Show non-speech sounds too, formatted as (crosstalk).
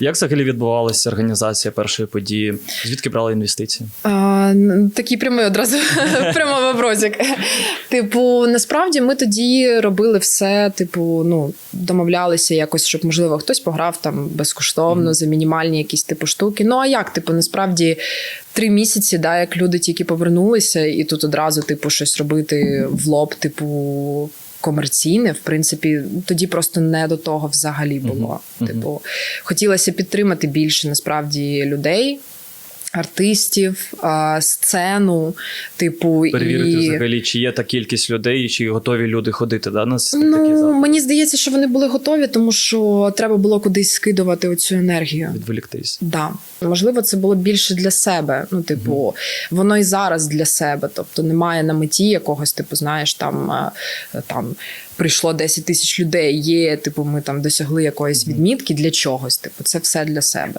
Як взагалі відбувалася організація першої події? Звідки брали інвестиції? А, такий прямий одразу (laughs) прямо вопросик. Типу, насправді ми тоді робили все, типу, ну, домовлялися якось, щоб, можливо, хтось пограв там безкоштовно за мінімальні якісь типу штуки. Ну а як? Типу, насправді три місяці, да, як люди тільки повернулися, і тут одразу, типу, щось робити в лоб, типу. Комерційне, в принципі, тоді просто не до того взагалі було. Мгм. Типу, хотілося підтримати більше насправді людей, артистів, а, сцену, типу, Перевірити і взагалі, чи є та кількість людей, і чи готові люди ходити да, на такі ну заходи? мені здається, що вони були готові, тому що треба було кудись скидувати оцю енергію. відволіктись. Да. Можливо, це було більше для себе. Ну, типу, воно і зараз для себе. Тобто немає на меті якогось, типу, знаєш, там, е, там прийшло 10 тисяч людей, є, типу, ми там досягли якоїсь відмітки для чогось. Типу, це все для себе.